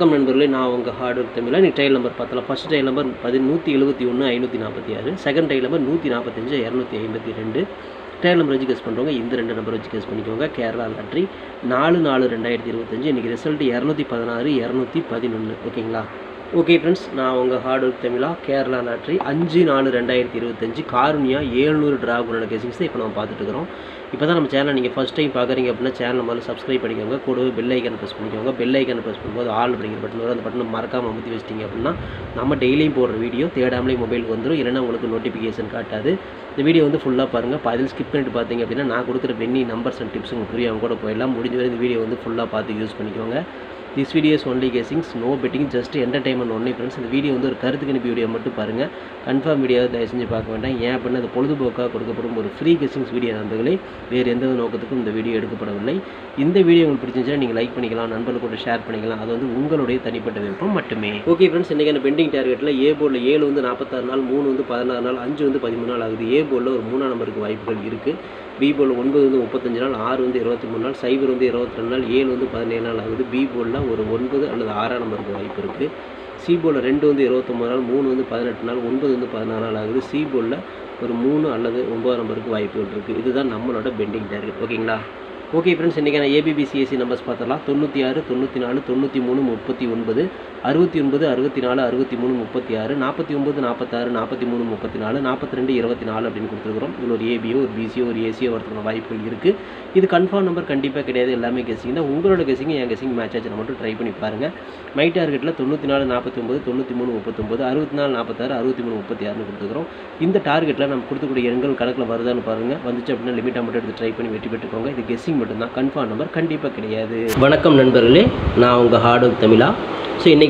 வணக்கம் நண்பர்களே நான் உங்கள் ஹார்ட் ஒர்க் தமிழ் நீ டைல் நம்பர் பார்த்தலாம் ஃபஸ்ட் டைல் நம்பர் பதி நூற்றி எழுபத்தி ஒன்று ஐநூற்றி நாற்பத்தி ஆறு. செகண்ட் டைல் நம்பர் நூற்றி நாற்பத்தஞ்சு இரநூத்தி ஐம்பத்தி ரெண்டு. டைல் நம்பர் வச்சு கேஸ் பண்ணுறவங்க இந்த ரெண்டு நம்பர் வச்சு கேஸ் பண்ணிக்கோங்க. கேரளா லாட்ரி நாலு நாலு ரெண்டாயிரத்தி இருபத்தஞ்சு. இன்றைக்கி ரிசல்ட் இரநூத்தி பதினாறு இரநூத்தி பதினொன்று ஓகேங்களா ஓகே ஃப்ரெண்ட்ஸ் நான் உங்கள் ஹார்ட் ஒர்க் தமிழா கேரளா லாட்ரி அஞ்சு நாலு ரெண்டாயிரத்தி இருபத்தஞ்சு காரணியாக ஏழ்நூறு ட்ராகுனோட கெஸிங்ஸ் இப்போ நம்ம பார்த்துட்டு இருக்கிறோம் இப்போ தான் நம்ம சேனல் நீங்கள் ஃபஸ்ட் டைம் பார்க்குறீங்க அப்படின்னா சேனல் முதல்ல சப்ஸ்கிரைப் பண்ணிக்கோங்க. கூடவே பெல் ஐக்கன் ப்ரெஸ் பண்ணிக்கோங்க. பெல் ஐக்கன் ப்ரெஸ் பண்ணும்போது ஆல் அப்படிங்கிற பட்டன் வரும். அந்த பட்டனை மறக்காமல் அமுத்தி வச்சிட்டிங்க அப்படின்னா நம்ம டெய்லியும் போடுற வீடியோ தேடாமலே மொபைலுக்கு வந்துடும் இல்லைன்னா உங்களுக்கு நோட்டிஃபிகேஷன் காட்டாது. இந்த வீடியோ வந்து ஃபுல்லாக பாருங்கள் அதில் ஸ்கிப் பண்ணிட்டு பார்த்தீங்க அப்படின்னா நான் கொடுக்குற பெண்ணி நம்பர்ஸ் அண்ட் டிப்ஸ் உங்களுக்கு புரியாமல் கூட போயிடலாம். முடிஞ்ச வரை இந்த வீடியோ வந்து ஃபுல்லாக பார்த்து யூஸ் பண்ணிக்கோங்க. This videos only guessings no betting just entertainment only friends இந்த வீடியோ வந்து ஒரு கருத்து கணிப்பு வீடியோ மட்டும் பாருங்கள் கன்ஃபார்ம் வீடியோ தயவு செஞ்சு பார்க்க வேண்டாம். ஏன் அப்படின்னா அது பொழுதுபோக்காக கொடுக்கப்படும் ஒரு ஃப்ரீ கெஸ்டிங்ஸ் வீடியோ நண்பர்களே வேறு எந்த நோக்கத்துக்கும் இந்த வீடியோ எடுக்கப்படவில்லை. இந்த வீடியோ உங்களுக்கு பிடிச்சிருந்துச்சுன்னா நீங்கள் லைக் பண்ணிக்கலாம் நண்பர்கள் கூட ஷேர் பண்ணிக்கலாம். அது வந்து உங்களுடைய தனிப்பட்ட விருப்பம் மட்டுமே. ஓகே ஃப்ரெண்ட்ஸ் இன்றைக்கான பெண்டிங் டார்கெட்டில் ஏ போர்டில் ஏழு வந்து நாற்பத்தாறு நாள் மூணு வந்து பதினாறு நாள் அஞ்சு வந்து பதிமூணு நாள் ஆகுது. ஏ போர்டில் ஒரு மூணாம் நம்பருக்கு வாய்ப்புகள் இருக்குது பி ஒன்பது வந்து முப்பத்தஞ்சு நாள் ஆறு வந்து இருபத்தி மூணு நாள் சைபர் வந்து இருபத்தி ரெண்டு நாள் ஏழு வந்து பதினேழு நாள் ஆகுது. பி ஒரு ஒன்பது அல்லது ஆறாம் நம்பருக்கு வாய்ப்பு இருக்குது சி ரெண்டு வந்து இருபத்தொம்பது நாள் மூணு வந்து பதினெட்டு நாள் ஒன்பது வந்து பதினாறு நாள் ஆகுது. சி ஒரு மூணு அல்லது ஒம்பது நம்பருக்கு வாய்ப்புகள் இருக்குது இதுதான் நம்மளோட பெண்டிங் டார்கெட் ஓகேங்களா? ஓகே ஃப்ரெண்ட்ஸ் இன்றைக்கான ஏபிபிசிஎஸ்சி நம்பர்ஸ் பார்த்தலாம் தொண்ணூற்றி ஆறு தொண்ணூற்றி நாலு தொண்ணூற்றி மூணு முப்பத்தி ஒன்பது அறுபத்தி ஒன்பது அறுபத்தி நாலு அறுபத்தி மூணு முப்பத்தி ஆறு நாற்பத்தி ஒம்பது நாற்பத்தாறு நாற்பத்தி மூணு முப்பத்தி நாலு நாற்பத்தி ரெண்டு இருபத்தி நாலு அப்படின்னு கொடுத்துருக்குறோம். இதில் ஒரு ஏபியோ ஒரு பிசியோ ஒரு ஏசியோ வரதுக்கான வாய்ப்புகள் இருக்குது இது கன்ஃபார்ம் நம்பர் கண்டிப்பாக கிடையாது. எல்லாமே கெஸிங் தான். உங்களோட கெஸிங் என் கெஸிங் மேட்ச் ஆச்சு மட்டும் ட்ரை பண்ணி பாருங்கள் மை டார்கெட்டில் தொண்ணூற்றி நாலு நாற்பத்தி ஒம்பது தொண்ணூற்றி மூணு முப்பத்தொம்பது அறுபத்தி நாலு நாற்பத்தாறு அறுபத்தி மூணு முப்பத்தி ஆறுனு கொடுத்துருக்குறோம். இந்த டார்கெட்டில் நம்ம கொடுக்கக்கூடிய எண்கள் கணக்கில் வருதான்னு பாருங்கள் வந்துச்சு அப்படின்னா லிமிட்டாக மட்டும் எடுத்து ட்ரை பண்ணி வெற்றி பெற்றுக்கோங்க. இது கெஸிங் மட்டும்தான். கன்ஃபார்ம் நம்பர் கண்டிப்பாக கிடையாது. வணக்கம் நண்பர்களே. நான் உங்கள் ஹார்ட் ஒர்க் தமிழா. ஸோ இன்றைக்கி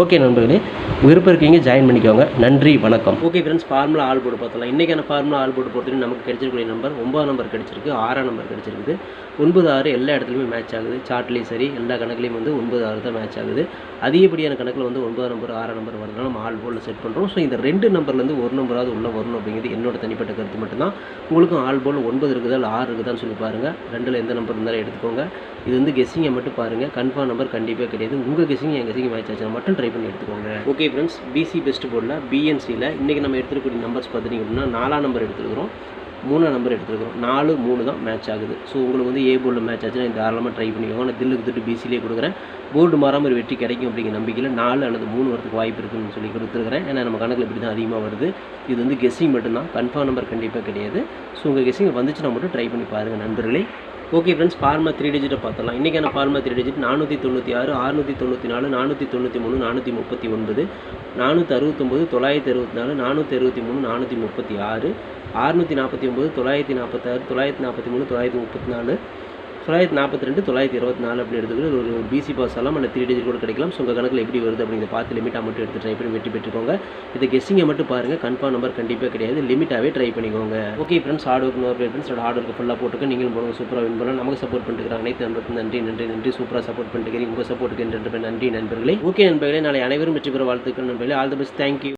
ஓகே நண்பர்களே விருப்பம் இருக்கீங்க ஜாயின் பண்ணிக்கோங்க. நன்றி வணக்கம். Okay friends formula all board பார்த்தலாம் இன்றைக்கான ஃபார்முலா ஆல் போர்டு பொறுத்தவரைக்கும் நமக்கு கிடைச்சிருக்கூடிய நம்பர் ஒம்பது நம்பர் கிடைச்சிருக்கு ஆறாம் நம்பர் கிடைச்சிருக்குது. ஒன்பது ஆறு எல்லா இடத்துலையுமே மேட்ச் ஆகுது. சார்ட்லேயும் சரி எல்லா கணக்குலையும் வந்து ஒன்பது ஆறு தான் மேட்ச் ஆகுது. அதிகப்படியான கணக்கில் வந்து ஒன்பதாம் நம்பர் ஆறாம் நம்பர் வரதுனால நம்ம ஆல் போர்டில் செட் பண்ணுறோம் ஸோ இந்த ரெண்டு நம்பர்லேருந்து ஒரு நம்பராவது உள்ளே வரணும் அப்படிங்கிறது என்னோட தனிப்பட்ட கருத்து மட்டும்தான். உங்களுக்கும் ஆல் போல் ஒன்பது இருக்குதா இல்லை ஆறு இருக்குதான்னு சொல்லி பாருங்கள் ரெண்டில் எந்த நம்பர் இருந்தாலும் எடுத்துக்கோங்க. இது வந்து கெஸ்ஸிங்கை மட்டும் பாருங்கள் கன்ஃபார்ம் நம்பர் கண்டிப்பாக கிடையாது. உங்கள் கெஸ்ஸிங் என் கெஸ்ஸிங் மேட்ச் ஆச்சுன்னா மட்டும் ட்ரை பண்ணி எடுத்துக்கோங்க. ஓகே ஃப்ரெண்ட்ஸ் பிசி பெஸ்ட் போர்டில் பிஎன்சியில் இன்றைக்கி நம்ம எடுத்துருக்கூடிய நம்பர்ஸ் பார்த்துட்டிங்க அப்படின்னா நாலாம் நம்பர் எடுத்துருக்கிறோம் மூணாம் நம்பர் எடுத்துருக்கிறோம். நாலு மூணு தான் மேட்ச் ஆகுது. ஸோ உங்களுக்கு வந்து ஏ போர்டில் மேட்ச் ஆச்சுன்னா இந்த தாராளமாக ட்ரை பண்ணிக்கோங்க நான் தில்லுக்கு திட்டு பிசிலே கொடுக்குறேன். போர்டு மாறாமல் ஒரு வெற்றி கிடைக்கும் அப்படிங்கிற நம்பிக்கையில் நாலு அல்லது மூணு வரதுக்கு வாய்ப்பு இருக்குன்னு சொல்லி கொடுத்துருக்குறேன். ஏன்னா நம்ம கணக்கில் இப்படி தான் அதிகமாக வருது. இது வந்து கெஸ்ஸிங் மட்டும்தான். கன்ஃபார்ம் நம்பர் கண்டிப்பாக கிடையாது. ஸோ உங்கள் கெஸ்ஸிங் வந்துச்சுன்னா மட்டும் ட்ரை பண்ணி பாருங்கள் நண்பர்களே. ஓகே ஃப்ரெண்ட்ஸ் ஃபார்மா த்ரீ டிஜிட்டை பார்த்தலாம் இன்றைக்கான ஃபார்மா த்ரீ டிஜிட் நானூற்றி தொண்ணூற்றி ஆறு அறுநூற்றி தொண்ணூற்றி நாலு நானூற்றி தொண்ணூற்றி மூணு நானூற்றி முப்பத்தி ஒன்பது நானூற்றி அறுபத்தொம்போது தொள்ளாயிரத்தி அறுபத்தி நாலு நானூற்றி அறுபத்தி மூணு நானூற்றி முப்பத்தி ஆறு அறுநூற்றி நாற்பத்தி ஒம்பது தொள்ளாயிரத்தி நாற்பத்தாறு தொள்ளாயிரத்தி நாற்பத்தி மூணு தொள்ளாயிரத்தி முப்பத்தி நாலு தொள்ளாயிரத்தி நாற்பத்தி ரெண்டு தொள்ளாயிரத்தி இருபத்தி நாலு அப்படி எடுத்துக்கிட்டு ஒரு பிசி பாஸ் எல்லாம் அந்த த்ரீ டிஜிட் கூட கிடைக்கலாம். ஸோ உங்கள் கணக்கில் எப்படி வருது அப்படிங்கிறத பார்த்து லிமிட்டாக மட்டும் எடுத்து ட்ரை பண்ணி வெற்றி பெற்றுக்கோங்க. இது கெஸ்ஸிங்கை மட்டும் பாருங்கள் கன்ஃபார்ம் நம்பர் கண்டிப்பாக கிடையாது. லிமிட்டாகவே ட்ரை பண்ணிக்கோங்க. ஓகே ஃப்ரெண்ட்ஸ் ஹார்ட் ஒர்க் நோர் ஃப்ரெண்ட்ஸ் ஹார்ட் ஒர்க் ஃபுல்லாக போட்டுக்க. நீங்களும் போடுங்க. சூப்பராக வின் பண்ணலாம். நமக்கு சப்போர்ட் பண்ணிட்டு அனைத்து நண்பருக்கும் நன்றி நன்றி நன்றி. சூப்பராக சப்போர்ட் பண்ணிட்டு உங்கள் சப்போர்ட்டுக்கு நன்றி நண்பர்களே. ஓகே நண்பர்களே. நாளை அனைவரும் வெற்றி பெற வாழ்த்துக்கள் நண்பர்களே. All the best thank you